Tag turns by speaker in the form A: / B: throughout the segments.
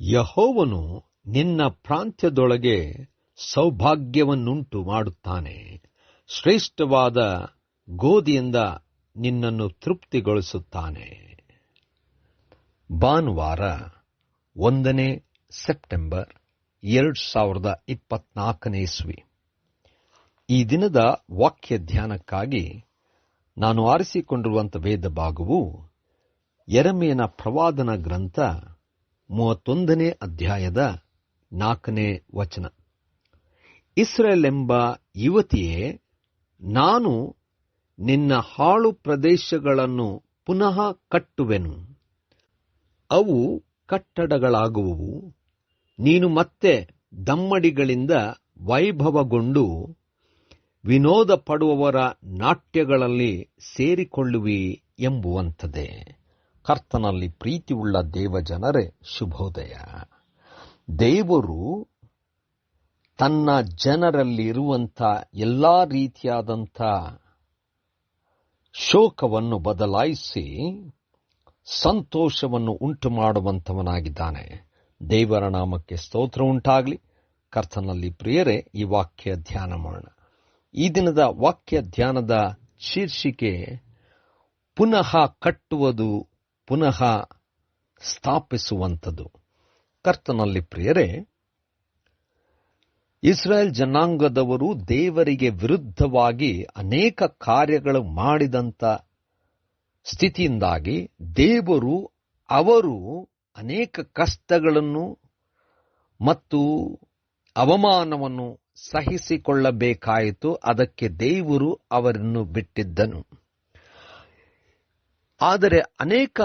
A: ಯಹೋವನು ನಿನ್ನ ಪ್ರಾಂತ್ಯದೊಳಗೆ ಸೌಭಾಗ್ಯವನ್ನುಂಟು ಮಾಡುತ್ತಾನೆ ಶ್ರೇಷ್ಠವಾದ ಗೋಧಿಯಿಂದ ನಿನ್ನನ್ನು ತೃಪ್ತಿಗೊಳಿಸುತ್ತಾನೆ. ಭಾನುವಾರ ಒಂದನೇ ಸೆಪ್ಟೆಂಬರ್ ಎರಡು ಸಾವಿರದ ಇಪ್ಪತ್ನಾಲ್ಕನೇ ಇಸ್ವಿ. ಈ ದಿನದ ವಾಕ್ಯ ಧ್ಯಾನಕ್ಕಾಗಿ ನಾನು ಆರಿಸಿಕೊಂಡಿರುವಂಥ ವೇದ ಭಾಗವು ಎರಮೆಯನ ಪ್ರವಾದನ ಗ್ರಂಥ ಮೂವತ್ತೊಂದನೇ ಅಧ್ಯಾಯದ ನಾಲ್ಕನೇ ವಚನ. ಇಸ್ರೇಲ್ ಎಂಬ ಯುವತಿಯೇ, ನಾನು ನಿನ್ನ ಹಾಳು ಪ್ರದೇಶಗಳನ್ನು ಪುನಃ ಕಟ್ಟುವೆನು. ಅವು ಕಟ್ಟಡಗಳಾಗುವವು. ನೀನು ಮತ್ತೆ ದಮ್ಮಡಿಗಳಿಂದ ವೈಭವಗೊಂಡು ವಿನೋದ ಪಡುವವರ ನಾಟ್ಯಗಳಲ್ಲಿ ಸೇರಿಕೊಳ್ಳುವಿ ಎಂಬುವಂಥದ್ದೇ. ಕರ್ತನಲ್ಲಿ ಪ್ರೀತಿಯುಳ್ಳ ದೇವಜನರೇ, ಶುಭೋದಯ. ದೇವರು ತನ್ನ ಜನರಲ್ಲಿರುವಂಥ ಎಲ್ಲ ರೀತಿಯಾದಂಥ ಶೋಕವನ್ನು ಬದಲಾಯಿಸಿ ಸಂತೋಷವನ್ನು ಉಂಟು ಮಾಡುವಂಥವನಾಗಿದ್ದಾನೆ ದೇವರ ನಾಮಕ್ಕೆ ಸ್ತೋತ್ರ ಉಂಟಾಗಲಿ. ಕರ್ತನಲ್ಲಿ ಪ್ರಿಯರೇ, ಈ ವಾಕ್ಯ ಧ್ಯಾನ ಮಾಡೋಣ. ಈ ದಿನದ ವಾಕ್ಯ ಧ್ಯಾನದ ಶೀರ್ಷಿಕೆ, ಪುನಃ ಕಟ್ಟುವುದು ಪುನಃ ಸ್ಥಾಪಿಸುವಂಥದ್ದು. ಕರ್ತನಲ್ಲಿ ಪ್ರಿಯರೇ ಇಸ್ರೇಲ್ ಜನಾಂಗದವರು ದೇವರಿಗೆ ವಿರುದ್ಧವಾಗಿ ಅನೇಕ ಕಾರ್ಯಗಳು ಮಾಡಿದಂಥ ಸ್ಥಿತಿಯಿಂದಾಗಿ ದೇವರು, ಅವರು ಅನೇಕ ಕಷ್ಟಗಳನ್ನು ಮತ್ತು ಅವಮಾನವನ್ನು ಸಹಿಸಿಕೊಳ್ಳಬೇಕಾಯಿತು. ಅದಕ್ಕೆ ದೇವರು ಅವರನ್ನು ಬಿಟ್ಟಿದ್ದನು. ಆದರೆ ಅನೇಕ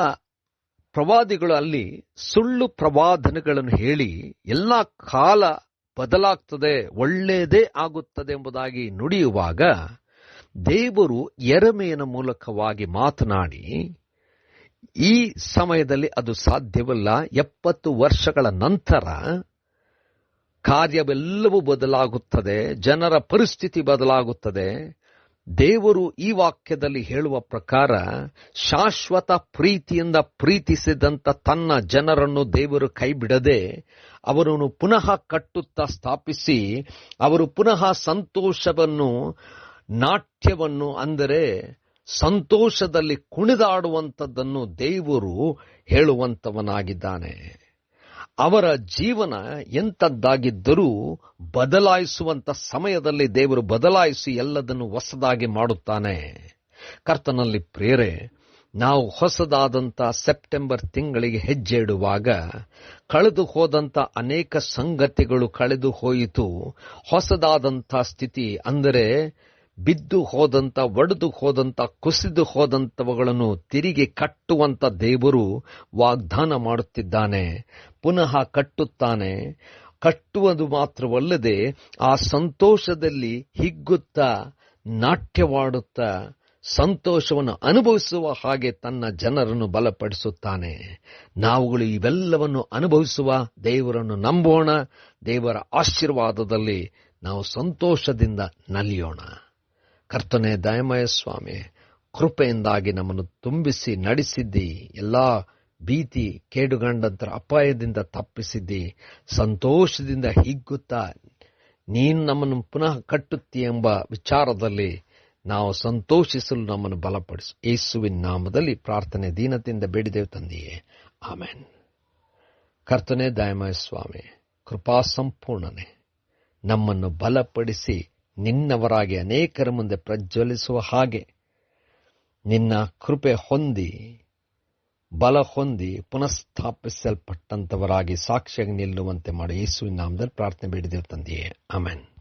A: ಪ್ರವಾದಿಗಳು ಅಲ್ಲಿ ಸುಳ್ಳು ಪ್ರವಾದನೆಗಳನ್ನು ಹೇಳಿ ಎಲ್ಲ ಕಾಲ ಬದಲಾಗ್ತದೆ, ಒಳ್ಳೆಯದೇ ಆಗುತ್ತದೆ ಎಂಬುದಾಗಿ ನುಡಿಯುವಾಗ ದೇವರು ಎರಮೆಯನ ಮೂಲಕವಾಗಿ ಮಾತನಾಡಿ, ಈ ಸಮಯದಲ್ಲಿ ಅದು ಸಾಧ್ಯವಿಲ್ಲ, ಎಪ್ಪತ್ತು ವರ್ಷಗಳ ನಂತರ ಕಾರ್ಯವೆಲ್ಲವೂ ಬದಲಾಗುತ್ತದೆ, ಜನರ ಪರಿಸ್ಥಿತಿ ಬದಲಾಗುತ್ತದೆ ದೇವರು ಈ ವಾಕ್ಯದಲ್ಲಿ ಹೇಳುವ ಪ್ರಕಾರ ಶಾಶ್ವತ ಪ್ರೀತಿಯಿಂದ ಪ್ರೀತಿಸಿದಂಥ ತನ್ನ ಜನರನ್ನು ದೇವರು ಕೈಬಿಡದೆ ಅವರನ್ನು ಪುನಃ ಕಟ್ಟುತ್ತಾ ಸ್ಥಾಪಿಸಿ ಅವರು ಪುನಃ ಸಂತೋಷವನ್ನು, ನಾಟ್ಯವನ್ನು ಅಂದರೆ ಸಂತೋಷದಲ್ಲಿ ಕುಣಿದಾಡುವಂಥದ್ದನ್ನು ದೇವರು ಹೇಳುವಂಥವನಾಗಿದ್ದಾನೆ ಅವರ ಜೀವನ ಎಂಥದ್ದಾಗಿದ್ದರೂ ಬದಲಾಯಿಸುವಂತ ಸಮಯದಲ್ಲಿ ದೇವರು ಬದಲಾಯಿಸಿ ಎಲ್ಲದನ್ನು ಹೊಸದಾಗಿ ಮಾಡುತ್ತಾನೆ. ಕರ್ತನಲ್ಲಿ ಪ್ರೇರೆ, ನಾವು ಹೊಸದಾದಂಥ ಸೆಪ್ಟೆಂಬರ್ ತಿಂಗಳಿಗೆ ಹೆಜ್ಜೆ ಇಡುವಾಗ ಕಳೆದು ಹೋದಂಥ ಅನೇಕ ಸಂಗತಿಗಳು ಕಳೆದು ಹೋಯಿತು. ಹೊಸದಾದಂಥ ಸ್ಥಿತಿ ಅಂದರೆ ಬಿದ್ದು ಹೋದಂಥ ಒಡೆದು ಹೋದಂಥ ಕುಸಿದು ಹೋದಂಥವುಗಳನ್ನು ತಿರುಗಿ ಕಟ್ಟುವಂಥ ದೇವರು ವಾಗ್ದಾನ ಮಾಡುತ್ತಿದ್ದಾನೆ, ಪುನಃ ಕಟ್ಟುತ್ತಾನೆ. ಕಟ್ಟುವುದು ಮಾತ್ರವಲ್ಲದೆ ಆ ಸಂತೋಷದಲ್ಲಿ ಹಿಗ್ಗುತ್ತಾ, ನಾಟ್ಯವಾಡುತ್ತಾ, ಸಂತೋಷವನ್ನು ಅನುಭವಿಸುವ ಹಾಗೆ ತನ್ನ ಜನರನ್ನು ಬಲಪಡಿಸುತ್ತಾನೆ. ನಾವುಗಳು ಇವೆಲ್ಲವನ್ನು ಅನುಭವಿಸುವ ದೇವರನ್ನು ನಂಬೋಣ, ದೇವರ ಆಶೀರ್ವಾದದಲ್ಲಿ ನಾವು ಸಂತೋಷದಿಂದ ನಲಿಯೋಣ. ಕರ್ತನೆ ದಯಮಯ ಸ್ವಾಮಿ, ಕೃಪೆಯಿಂದಾಗಿ ನಮ್ಮನ್ನು ತುಂಬಿಸಿ ನಡೆಸಿದ್ದಿ, ಎಲ್ಲ ಭೀತಿ ಕೇಡುಗಂಡಂತರ ಅಪಾಯದಿಂದ ತಪ್ಪಿಸಿದ್ದಿ, ಸಂತೋಷದಿಂದ ಹಿಗ್ಗುತ್ತಾ, ನೀನು ನಮ್ಮನ್ನು ಪುನಃ ಕಟ್ಟುತ್ತಿ ಎಂಬ ವಿಚಾರದಲ್ಲಿ ನಾವು ಸಂತೋಷಿಸಲು ನಮ್ಮನ್ನು ಬಲಪಡಿಸು. ಯೇಸುವಿನ ನಾಮದಲ್ಲಿ ಪ್ರಾರ್ಥನೆ ದೀನತೆಯಿಂದ ಬೇಡಿದೆವು ತಂದೆಯೇ. ಆಮೇನ್. ಕರ್ತನೆ ದಯಮಯ ಸ್ವಾಮಿ, ಕೃಪಾ ಸಂಪೂರ್ಣನೆ. ನಮ್ಮನ್ನು ಬಲಪಡಿಸಿ ನಿನ್ನವರಾಗಿ ಅನೇಕರ ಮುಂದೆ ಪ್ರಜ್ವಲಿಸುವ ಹಾಗೆ ನಿನ್ನ ಕೃಪೆ ಹೊಂದಿ, ಬಲ ಹೊಂದಿ ಪುನಃಸ್ಥಾಪಿಸಲ್ಪಟ್ಟಂತವರಾಗಿ ಸಾಕ್ಷಿಯಾಗಿ ನಿಲ್ಲುವಂತೆ ಮಾಡಿ ಯೇಸುವಿನ ನಾಮದಲ್ಲಿ ಪ್ರಾರ್ಥನೆ ಬೇಡಿದೆವು ತಂದೆಯೇ. ಆಮೆನ್.